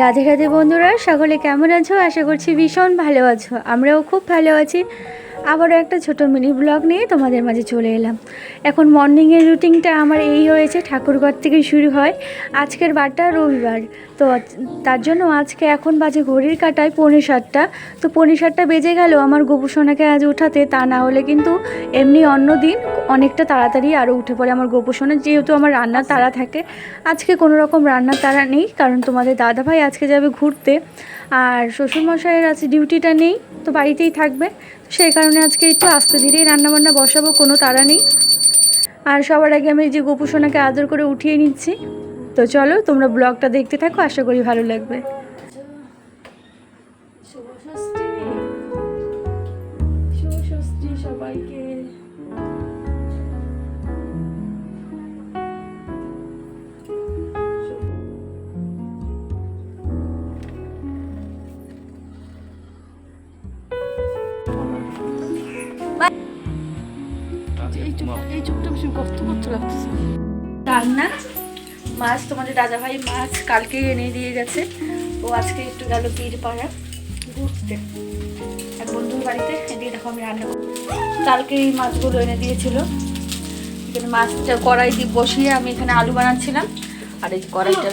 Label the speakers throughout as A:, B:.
A: রাধে রাধে বন্ধুরা, সকলে কেমন আছো? আশা করছি ভীষণ ভালো আছো। আমরাও খুব ভালো আছি। আবারও একটা ছোট মিনি ব্লগ নিয়ে তোমাদের মাঝে চলে এলাম। এখন মর্নিংয়ের রুটিনটা আমার এই হয়েছে, ঠাকুরঘর থেকে শুরু হয়। আজকের বারটা রবিবার, তো তার জন্য আজকে এখন বাজে ঘড়ির কাটায় পৌনে সাতটা। তো পৌনে সাতটা বেজে গেল আমার গোপুসোনাকে আজ উঠাতে, তা না হলে কিন্তু এমনি অন্য দিন অনেকটা তাড়াতাড়ি আরও উঠে পড়ে আমার গোপুসোনা যেহেতু আমার রান্নার তাড়া থাকে। আজকে কোনো রকম রান্নার তাড়া নেই, কারণ তোমাদের দাদাভাই আজকে যাবে ঘুরতে। আর শ্বশুরমশাইয়ের আজ ডিউটিটা নেই, তো বাড়িতেই থাকবে। সেই কারণে আজকে একটু আস্তে ধীরেই রান্নাবান্না বসাবো, কোনো তাড়া নেই। আর সবার আগে আমি যে গোপুসোনাকে আদর করে উঠিয়ে নিচ্ছি। তো চলো, তোমরা ব্লগটা দেখতে থাকো, আশা করি ভালো লাগবে। এই চুপ এই চুপটা বেশি কষ্ট করতে লাগতেছে। রান্না? মাছ তোমাদের দাদাভাই মাছ কালকে এনে দিয়ে গেছে। ও আজকে একটু গেল বীর পাড়া ঘুরতে। এক বন্ধুর বাড়িতে এদিকে দেখো আমি রান্না করি কালকে এই মাছগুলো এনে দিয়েছিল। এখানে মাছটা কড়াই দিয়ে বসিয়ে আমি এখানে আলু বানাচ্ছিলাম। আর এই কড়াইটা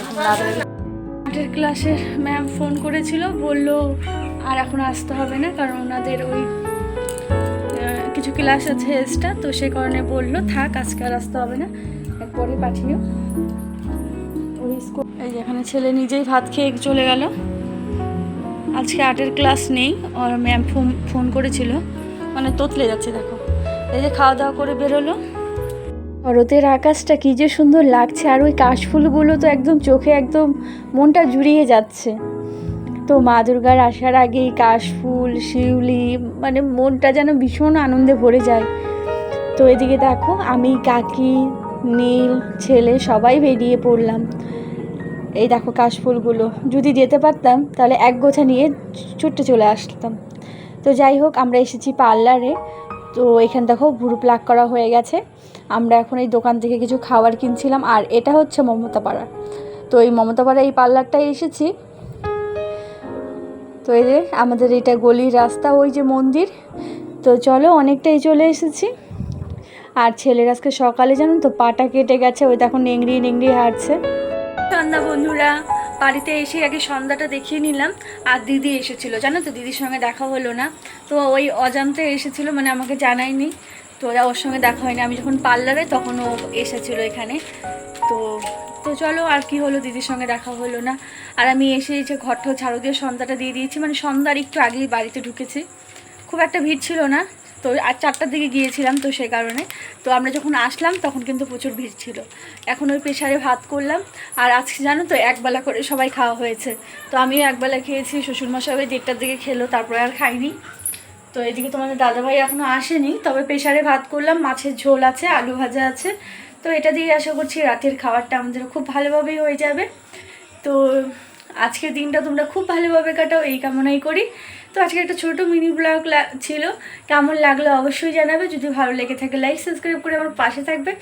A: আটের ক্লাসের ম্যাম ফোন করেছিল বলল আর এখন আসতে হবে না কারণ ওনাদের ওই কিছু ক্লাস আছে এক্সট্রা, তো সে কারণে বলল, থাক, আজকে আর আসতে হবে না। একবারে পাঠিয়ে ওই স্কুল এই যেখানে ছেলে নিজেই ভাত খেয়ে চলে গেল। আজকে আর্টের ক্লাস নেই, ওর ম্যাম ফোন ফোন করেছিল। মানে তোতলে যাচ্ছে, দেখো। এই যে খাওয়া দাওয়া করে বেরোলো। শরতের আকাশটা কী যে সুন্দর লাগছে, আর ওই কাশফুলগুলো তো একদম চোখে একদম মনটা জুড়িয়ে যাচ্ছে। তো মা দুর্গার আসার আগেই কাশফুল শিউলি মানে মনটা যেন ভীষণ আনন্দে ভরে যায়। তো এদিকে দেখো, আমি, কাকি, নীল, ছেলে সবাই বেরিয়ে পড়লাম। এই দেখো কাশফুলগুলো যদি যেতে পারতাম, তাহলে এক গোছা নিয়ে ছুটে চলে আসতাম। তো যাই হোক, আমরা এসেছি পার্লারে। তো এখানে দেখো ভুরু প্লাক করা হয়ে গেছে। আমরা এখন এই দোকান থেকে কিছু খাবার কিনছিলাম। আর এটা হচ্ছে মমতাপাড়া তো এই মমতাপাড়া এই পার্লারটায় এসেছি। তো এই যে আমাদের এটা গলির রাস্তা, ওই যে মন্দির। তো চলো অনেকটাই চলে এসেছি। আর ছেলের আজকে সকালে জানো তো পাটা কেটে গেছে, ওই দেখো নেংড়ি নেংড়ি হাঁটছে সন্ধ্যা বন্ধুরা, বাড়িতে এসে আগে সন্ধ্যাটা দেখিয়ে নিলাম। আর দিদি এসেছিল, জানো তো দিদির সঙ্গে দেখা হলো না। তো ওই অজান্তে এসেছিল মানে আমাকে জানায়নি। তো ওরা ওর সঙ্গে দেখা হয়নি। আমি যখন পার্লারে তখন ও এসেছিল এখানে। তো তো চলো আর কি হলো দিদির সঙ্গে দেখা হলো না। আর আমি এসে যে ঘরটাও ঝাড়ু দিয়ে সন্ধ্যাটা দিয়ে দিয়েছি। মানে সন্ধ্যার একটু আগেই বাড়িতে ঢুকেছি। খুব একটা ভিড় ছিল না। তো আর চারটার দিকে গিয়েছিলাম তো সেই কারণে। তো আমরা যখন আসলাম তখন কিন্তু প্রচুর ভিড় ছিল। এখন ওই প্রেশারে ভাত করলাম। আর আজকে জানো তো একবেলা করে সবাই খাওয়া হয়েছে। তো আমিও একবেলা খেয়েছি শ্বশুরমশাই ওই দেড়টার দিকে খেলো, তারপরে আর খাইনি। তো এদিকে তোমাদের দাদাভাই এখনও আসেনি, তবে প্রেশারে ভাত করলাম, মাছের ঝোল আছে, আলু ভাজা আছে। তো এটা দিয়ে আশা করছি রাতের খাবারটা আমাদের খুব ভালোভাবেই হয়ে যাবে। তো আজকের দিনটা তোমরা খুব ভালোভাবে কাটাও, এই কামনাই করি। তো আজকে একটা ছোট মিনি ব্লগ ছিল, কেমন লাগল অবশ্যই জানাবে, যদি ভালো লেগে থাকে লাইক সাবস্ক্রাইব করে আমার পাশে থাকবে।